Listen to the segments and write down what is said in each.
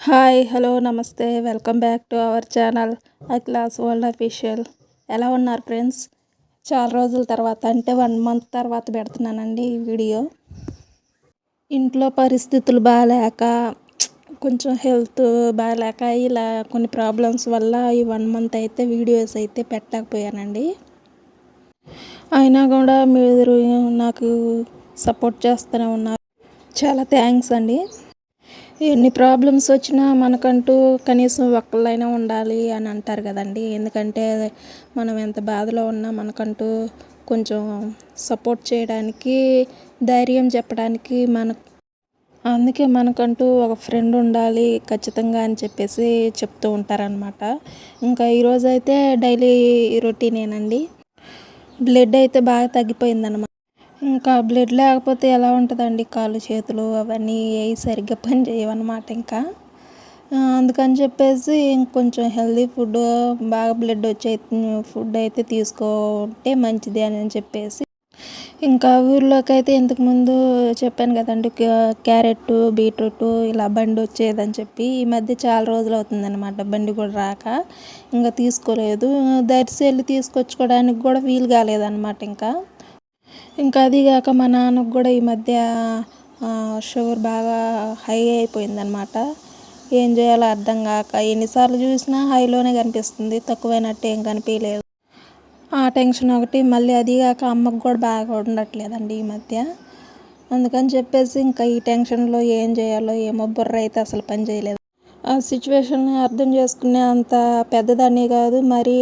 Hi hello namaste. Welcome back to our channel I class world official. ఎలా ఉన్నారు friends? చాలా రోజుల తర్వాత అంటే వన్ మంత్ తర్వాత పెడుతున్నానండి ఈ వీడియో. ఇంట్లో పరిస్థితులు బాగాలేక కొంచెం హెల్త్ బాగాలేక ఇలా కొన్ని ప్రాబ్లమ్స్ వల్ల ఈ వన్ మంత్ అయితే వీడియోస్ అయితే పెట్టలేకపోయానండి. అయినా కూడా మీరు నాకు సపోర్ట్ చేస్తూనే ఉన్నారు. చాలా థ్యాంక్స్ అండి. ఎన్ని ప్రాబ్లమ్స్ వచ్చినా మనకంటూ కనీసం ఒక్కళ్ళైనా ఉండాలి అని అంటారు కదండి. ఎందుకంటే మనం ఎంత బాధలో ఉన్నా మనకంటూ కొంచెం సపోర్ట్ చేయడానికి ధైర్యం చెప్పడానికి మన అందుకే మనకంటూ ఒక ఫ్రెండ్ ఉండాలి ఖచ్చితంగా అని చెప్పేసి చెప్తూ ఉంటారనమాట ఇంకా ఈరోజైతే డైలీ రొటీనేనండి. బ్లడ్ అయితే బాగా తగ్గిపోయిందనమాట ఇంకా బ్లడ్ లేకపోతే ఎలా ఉంటుందండి? కాళ్ళు చేతులు అవన్నీ ఏవి సరిగ్గా పని చేయవన్నమాట ఇంకా. అందుకని చెప్పేసి ఇంకొంచెం హెల్దీ ఫుడ్ బాగా బ్లడ్ వచ్చే ఫుడ్ అయితే తీసుకుంటే మంచిది అని చెప్పేసి. ఇంకా ఊర్లోకి అయితే ఇంతకుముందు చెప్పాను కదండి క్యారెట్ బీట్రూట్ ఇలా బండి వచ్చేదని చెప్పి ఈ మధ్య చాలా రోజులు అవుతుందన్నమాట బండి కూడా రాక. ఇంకా తీసుకోలేదు. దర్శి వెళ్ళి తీసుకొచ్చుకోవడానికి కూడా వీలు కాలేదన్నమాట ఇంకా. ఇంకా అది కాక మా నాన్నకు కూడా ఈ మధ్య షుగర్ బాగా హై అయిపోయిందనమాట ఏం చేయాలో అర్థం కాక ఎన్నిసార్లు చూసినా హైలోనే కనిపిస్తుంది తక్కువైనట్టు ఏం కనిపించలేదు ఆ టెన్షన్ ఒకటి మళ్ళీ అది కాక అమ్మకు కూడా బాగా ఉండట్లేదండి ఈ మధ్య. అందుకని చెప్పేసి ఇంకా ఈ టెన్షన్లో ఏం చేయాలో ఏమో బుర్ర అయితే అసలు పని చేయలేదు. ఆ సిచ్యువేషన్ని అర్థం చేసుకునే అంత పెద్దదాన్ని కాదు మరీ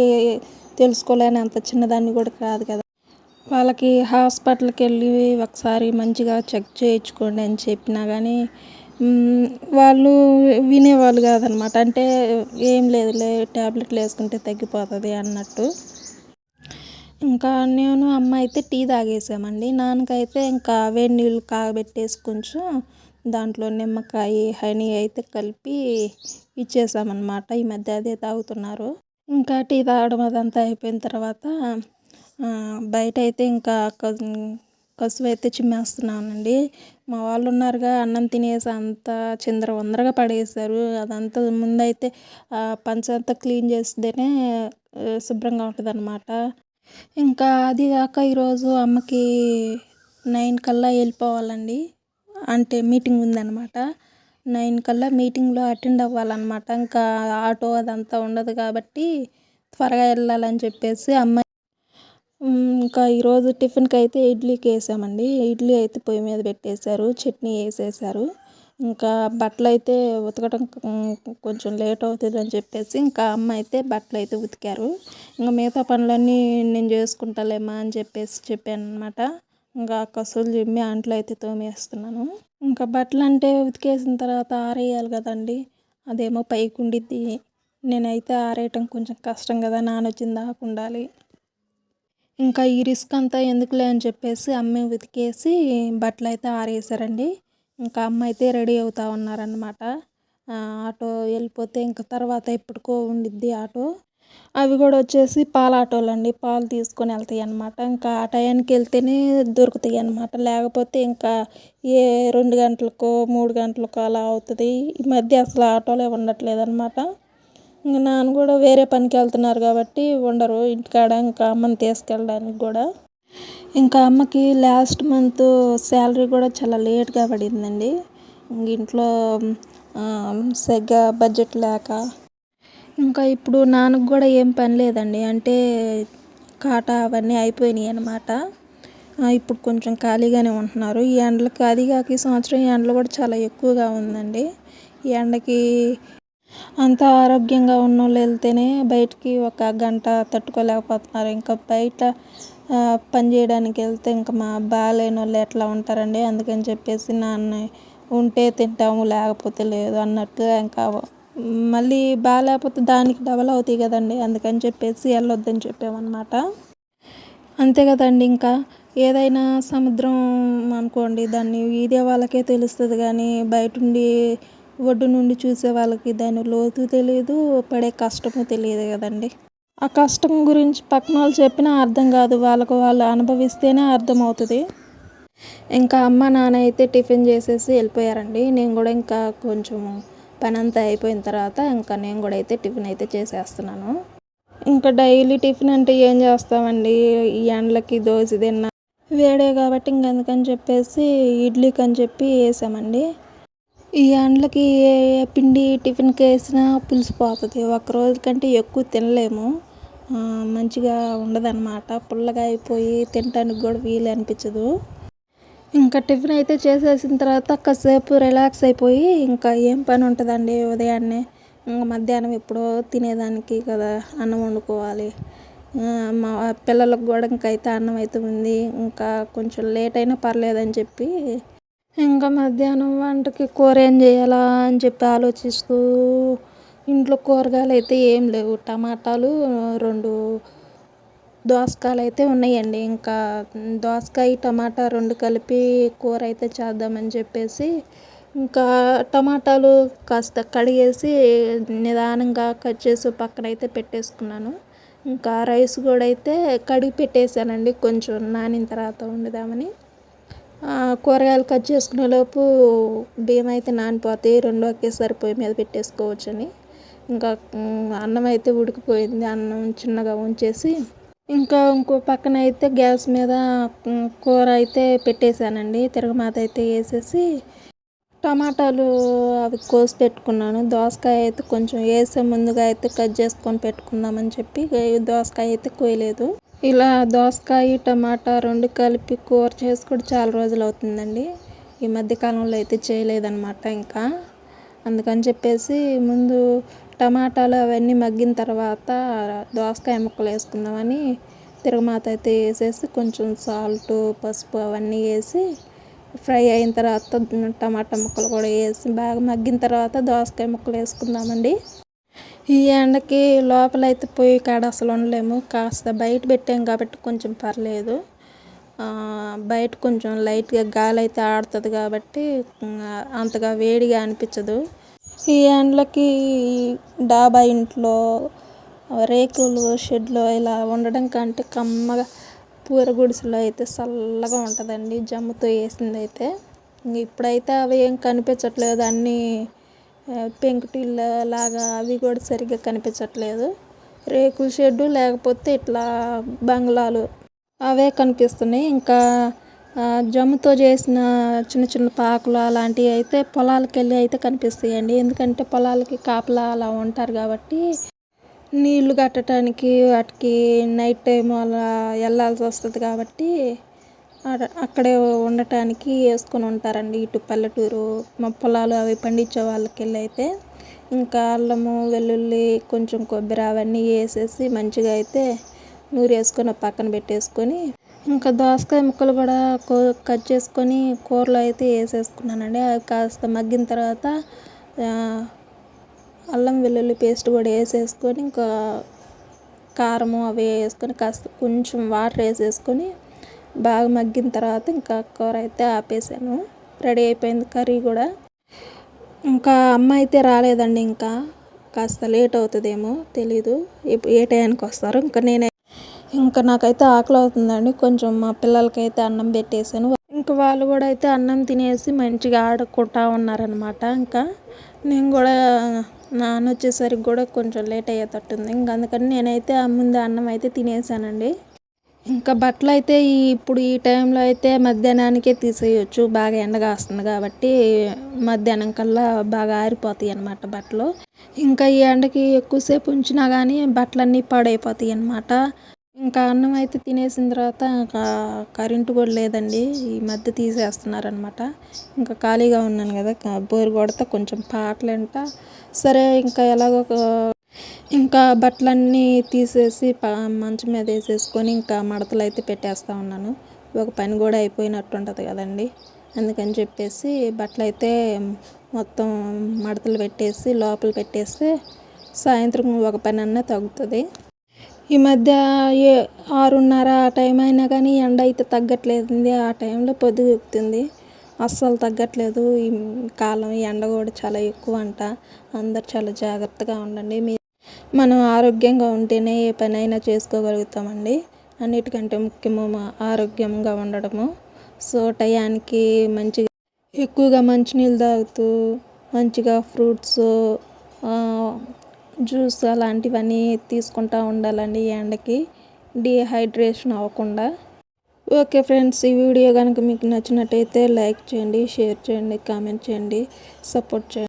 తెలుసుకోలేని అంత చిన్నదాన్ని కూడా కాదు కదా. వాళ్ళకి హాస్పిటల్కి వెళ్ళి ఒకసారి మంచిగా చెక్ చేయించుకోండి అని చెప్పినా కానీ వాళ్ళు వినేవాళ్ళు కాదనమాట. అంటే ఏం లేదులే ట్యాబ్లెట్లు వేసుకుంటే తగ్గిపోతుంది అన్నట్టు. ఇంకా నేను అమ్మ అయితే టీ తాగేసామండి. నాన్నకైతే ఇంకా వేడి నీళ్ళు కాగబెట్టేసి కొంచెం దాంట్లో నిమ్మకాయ హనీ అయితే కలిపి ఇచ్చేసామన్నమాట. ఈ మధ్య అదే తాగుతున్నారు. ఇంకా టీ తాగడం అదంతా అయిపోయిన తర్వాత బయట అయితే ఇంకా కసువు అయితే చిమ్మేస్తున్నానండి. మా వాళ్ళు ఉన్నారుగా అన్నం తినేసి అంతా చిందర వందరగా పడేసారు అదంతా ముందైతే పంచంతా క్లీన్ చేస్తేనే శుభ్రంగా ఉంటుంది అనమాట ఇంకా అది కాక ఈరోజు అమ్మకి నైన్ కల్లా వెళ్ళిపోవాలండి. అంటే మీటింగ్ ఉందన్నమాట. నైన్ కల్లా మీటింగ్లో అటెండ్ అవ్వాలన్నమాట. ఇంకా ఆటో అదంతా ఉండదు కాబట్టి త్వరగా వెళ్ళాలని చెప్పేసి అమ్మ ఇంకా ఈరోజు టిఫిన్కి అయితే ఇడ్లీకి వేసామండి ఇడ్లీ అయితే పొయ్యి మీద పెట్టేశారు చట్నీ వేసేసారు ఇంకా బట్టలు అయితే ఉతకడం కొంచెం లేట్ అవుతుంది అని చెప్పేసి ఇంకా అమ్మ అయితే బట్టలు అయితే ఉతికారు. ఇంకా మిగతా పనులన్నీ నేను చేసుకుంటాలేమా అని చెప్పేసి చెప్పాను అనమాట ఇంకా కసులు చిమ్మి అంట్లు అయితే తోమేస్తున్నాను. ఇంకా బట్టలు అంటే ఉతికేసిన తర్వాత ఆరేయాలి కదండి. అదేమో పైకి ఉండిద్ది నేనైతే ఆరేయటం కొంచెం కష్టం కదా నానొచ్చింది దాకా ఉండాలి ఇంకా ఈ రిస్క్ అంతా ఎందుకులే అని చెప్పేసి అమ్మ ఉతికేసి బట్టలు అయితే ఆరేసారండి. ఇంకా అమ్మ అయితే రెడీ అవుతా ఉన్నారనమాట ఆటో వెళ్ళిపోతే ఇంకా తర్వాత ఎప్పటికో ఉండిద్ది ఆటో. అవి కూడా వచ్చేసి పాల ఆటోలు అండి పాలు తీసుకొని వెళ్తాయి అనమాట ఇంకా ఆ టయానికి వెళ్తేనే దొరుకుతాయి అనమాట లేకపోతే ఇంకా ఏ రెండు గంటలకో మూడు గంటలకో అలా అవుతుంది. ఈ మధ్య అసలు ఆటోలే ఉండట్లేదు అనమాట ఇంకా నాన్న కూడా వేరే పనికి వెళ్తున్నారు కాబట్టి ఉండరు. ఇంటికాడ ఇంకా అమ్మని తీసుకెళ్ళడానికి కూడా. ఇంకా అమ్మకి లాస్ట్ మంత్ శాలరీ కూడా చాలా లేట్గా పడిందండి. ఇంట్లో సరిగ్గా బడ్జెట్ లేక. ఇంకా ఇప్పుడు నాన్నకు కూడా ఏం పని లేదండి. అంటే కాటా అవన్నీ అయిపోయినాయి అనమాట ఇప్పుడు కొంచెం ఖాళీగానే ఉంటున్నారు. ఈ ఎండలకి అది కాక ఈ సంవత్సరం ఎండలు కూడా చాలా ఎక్కువగా ఉందండి. ఈ ఎండకి అంత ఆరోగ్యంగా ఉన్నోళ్ళు వెళ్తేనే బయటికి ఒక గంట తట్టుకోలేకపోతున్నారు. ఇంకా బయట పని చేయడానికి వెళ్తే ఇంకా మా బాగాలేని వాళ్ళు ఎట్లా ఉంటారండి? అందుకని చెప్పేసి నాన్న ఉంటే తింటాము లేకపోతే లేదు అన్నట్టుగా ఇంకా మళ్ళీ బాగాలేకపోతే దానికి డబల్ అవుతాయి కదండి. అందుకని చెప్పేసి వెళ్ళొద్దని చెప్పామన్నమాట. అంతే కదండి ఇంకా. ఏదైనా సముద్రం అనుకోండి దాన్ని ఈదే వాళ్ళకే తెలుస్తుంది కానీ బయట ఉండి ఒడ్డు నుండి చూసే వాళ్ళకి దాని లోతు తెలియదు పడే కష్టము తెలియదు కదండి. ఆ కష్టం గురించి పక్కన వాళ్ళు చెప్పినా అర్థం కాదు వాళ్ళకు వాళ్ళు అనుభవిస్తేనే అర్థమవుతుంది. ఇంకా అమ్మ నాన్న అయితే టిఫిన్ చేసేసి వెళ్ళిపోయారండి. నేను కూడా ఇంకా కొంచెం పని అంతా అయిపోయిన తర్వాత ఇంకా నేను కూడా అయితే టిఫిన్ అయితే చేసేస్తున్నాను. ఇంకా డైలీ టిఫిన్ అంటే ఏం చేస్తామండి? ఈ ఎండలకి దోశ తిన్నా వేడే కాబట్టి ఇంకెందుకని చెప్పేసి ఇడ్లీకి అని చెప్పి వేసామండి. ఈ అండ్లకి ఏ పిండి టిఫిన్కి వేసినా పులిసిపోతుంది ఒక రోజు కంటే ఎక్కువ తినలేము. మంచిగా ఉండదన్నమాట. పుల్లగా అయిపోయి తినడానికి కూడా వీలు అనిపించదు. ఇంకా టిఫిన్ అయితే చేసేసిన తర్వాత కాసేపు రిలాక్స్ అయిపోయి ఇంకా ఏం పని ఉంటుందండి ఉదయాన్నే? ఇంకా మధ్యాహ్నం ఎప్పుడో తినేదానికి కదా అన్నం వండుకోవాలి. మా పిల్లలకు కూడా ఇంకైతే అన్నం అయితే ఉంది. ఇంకా కొంచెం లేట్ అయినా పర్లేదని చెప్పి ఇంకా మధ్యాహ్నం వంటకి కూర ఏం చేయాలా అని చెప్పి ఆలోచిస్తూ ఇంట్లో కూరగాయలు అయితే ఏం లేవు. టమాటాలు రెండు దోసకాయలు అయితే ఉన్నాయండి. ఇంకా దోసకాయ టమాటా రెండు కలిపి కూర అయితే చేద్దామని చెప్పేసి ఇంకా టమాటాలు కాస్త కడిగేసి నిదానంగా కట్ చేసి పక్కన అయితే పెట్టేసుకున్నాను. ఇంకా రైస్ కూడా అయితే కడిగి పెట్టేశానండి. కొంచెం నానిన తర్వాత వండుదామని. కూరగాయలు కట్ చేసుకునే లోపు బియ్యం అయితే నానిపోతాయి. రెండు ఒకేసారి పొయ్యి మీద పెట్టేసుకోవచ్చని. ఇంకా అన్నం అయితే ఉడికిపోయింది. అన్నం చిన్నగా ఉంచేసి ఇంకా ఇంకో పక్కన అయితే గ్యాస్ మీద కూర అయితే పెట్టేశానండి. తిరగమాత అయితే వేసేసి టమాటాలు అవి కోసి పెట్టుకున్నాను. దోసకాయ అయితే కొంచెం వేసే ముందుగా అయితే కట్ చేసుకొని పెట్టుకుందామని చెప్పి దోసకాయ అయితే కోయలేదు. ఇలా దోసకాయ టమాటా రెండు కలిపి కూర చేసి కూడా చాలా రోజులు అవుతుందండి. ఈ మధ్యకాలంలో అయితే చేయలేదన్నమాట ఇంకా. అందుకని చెప్పేసి ముందు టమాటాలు అవన్నీ మగ్గిన తర్వాత దోసకాయ ముక్కలు వేసుకుందామని తిరగమాత అయితే వేసేసి కొంచెం సాల్ట్ పసుపు అవన్నీ వేసి ఫ్రై అయిన తర్వాత టమాటా ముక్కలు కూడా వేసి బాగా మగ్గిన తర్వాత దోసకాయ ముక్కలు వేసుకుందామండి. ఈ ఎండకి లోపల అయితే పొయ్యి కాడ అసలు ఉండలేము. కాస్త బయట పెట్టాం కాబట్టి కొంచెం పర్లేదు. బయట కొంచెం లైట్గా గాలి అయితే ఆడుతుంది కాబట్టి అంతగా వేడిగా అనిపించదు. ఈ ఎండలకి డాబా ఇంట్లో రేకులు షెడ్లో ఇలా ఉండడం కంటే కమ్మగా పూర గుడిసెలో అయితే చల్లగా ఉంటుందండి. జమ్ముతో వేసింది అయితే ఇప్పుడైతే అవి ఏం కనిపించట్లేదు. అన్నీ పెంకుటిళ్ళ లాగా అవి కూడా సరిగ్గా కనిపించట్లేదు. రేకుల షెడ్డు లేకపోతే ఇట్లా బంగ్లాలు అవే కనిపిస్తున్నాయి. ఇంకా జమ్ముతో చేసిన చిన్న చిన్న పాకులు అలాంటివి అయితే పొలాలకు వెళ్ళి అయితే కనిపిస్తాయండి. ఎందుకంటే పొలాలకి కాపలా అలా ఉంటారు కాబట్టి నీళ్ళు కట్టడానికి వాటికి నైట్ టైం అలా వెళ్ళాల్సి వస్తుంది కాబట్టి అక్కడే ఉండటానికి వేసుకొని ఉంటారండి. ఇటు పల్లెటూరు మా పొలాలు అవి పండించే వాళ్ళకి వెళ్ళి అయితే ఇంకా అల్లము వెల్లుల్లి కొంచెం కొబ్బరి అవన్నీ వేసేసి మంచిగా అయితే నూరు వేసుకొని పక్కన పెట్టేసుకొని ఇంకా దోసకాయ ముక్కలు కూడా కో కట్ చేసుకొని కూరలో అయితే వేసేసుకున్నానండి. అవి కాస్త మగ్గిన తర్వాత అల్లం వెల్లుల్లి పేస్ట్ కూడా వేసేసుకొని ఇంకా కారము అవి వేసుకొని కాస్త కొంచెం వాటర్ వేసేసుకొని బాగా మగ్గిన తర్వాత ఇంకా కూర అయితే ఆపేసాను. రెడీ అయిపోయింది కర్రీ కూడా. ఇంకా అమ్మ అయితే రాలేదండి ఇంకా. కాస్త లేట్ అవుతుందేమో తెలీదు. ఏ టైంకి వస్తారు? ఇంకా నేనే ఇంకా నాకైతే ఆకలి అవుతుందండి. కొంచెం మా పిల్లలకైతే అన్నం పెట్టేసాను. ఇంకా వాళ్ళు కూడా అయితే అన్నం తినేసి మంచిగా ఆడుకుంటా ఉన్నారనమాట ఇంకా నేను కూడా నాన్న వచ్చేసరికి కూడా కొంచెం లేట్ అయ్యేటట్టుంది. ఇంకా అందుకని నేనైతే ముందు అన్నం అయితే తినేసానండి. ఇంకా బట్టలు అయితే ఇప్పుడు ఈ టైంలో అయితే మధ్యాహ్నానికే తీసేయచ్చు. బాగా ఎండ కాస్తుంది కాబట్టి మధ్యాహ్నం కల్లా బాగా ఆరిపోతాయి అన్నమాట బట్టలు. ఇంకా ఈ ఎండకి ఎక్కువసేపు ఉంచినా కానీ బట్టలన్నీ పాడైపోతాయి అన్నమాట. ఇంకా అన్నం అయితే తినేసిన తర్వాత ఇంకా కరెంటు కూడా లేదండి. ఈ మధ్య తీసేస్తున్నారనమాట ఇంకా ఖాళీగా ఉన్నాను కదా బోరు కొడతా కొంచెం పాటలు వింటా. సరే ఇంకా ఎలాగో ఇంకా బట్టలన్నీ తీసేసి మంచం మీద వేసేసుకొని ఇంకా మడతలు అయితే పెట్టేస్తూ ఉన్నాను. ఒక పని కూడా అయిపోయినట్టు ఉంటుంది కదండి. అందుకని చెప్పేసి బట్టలు అయితే మొత్తం మడతలు పెట్టేసి లోపల పెట్టేస్తే సాయంత్రం ఒక పని అన్న తగ్గుతుంది. ఈ మధ్య ఏ ఆరున్నర ఆ టైం అయినా కానీ ఎండ అయితే తగ్గట్లేదండి. ఆ టైంలో పొద్దుగుకుతుంది అస్సలు తగ్గట్లేదు. ఈ కాలం ఎండ కూడా చాలా ఎక్కువ అంట అందరు చాలా జాగ్రత్తగా ఉండండి. మీ మనం ఆరోగ్యంగా ఉంటేనే ఏ పనైనా చేసుకోగలుగుతామండి. అన్నిటికంటే ముఖ్యము ఆరోగ్యంగా ఉండడము. సో టయానికి మంచిగా ఎక్కువగా మంచినీళ్ళు తాగుతూ మంచిగా ఫ్రూట్స్ జ్యూస్ అలాంటివన్నీ తీసుకుంటూ ఉండాలండి ఈ ఎండకి. డీహైడ్రేషన్ అవ్వకుండా. ఓకే ఫ్రెండ్స్ ఈ వీడియో కనుక మీకు నచ్చినట్టయితే లైక్ చేయండి షేర్ చేయండి కామెంట్ చేయండి సపోర్ట్ చేయండి.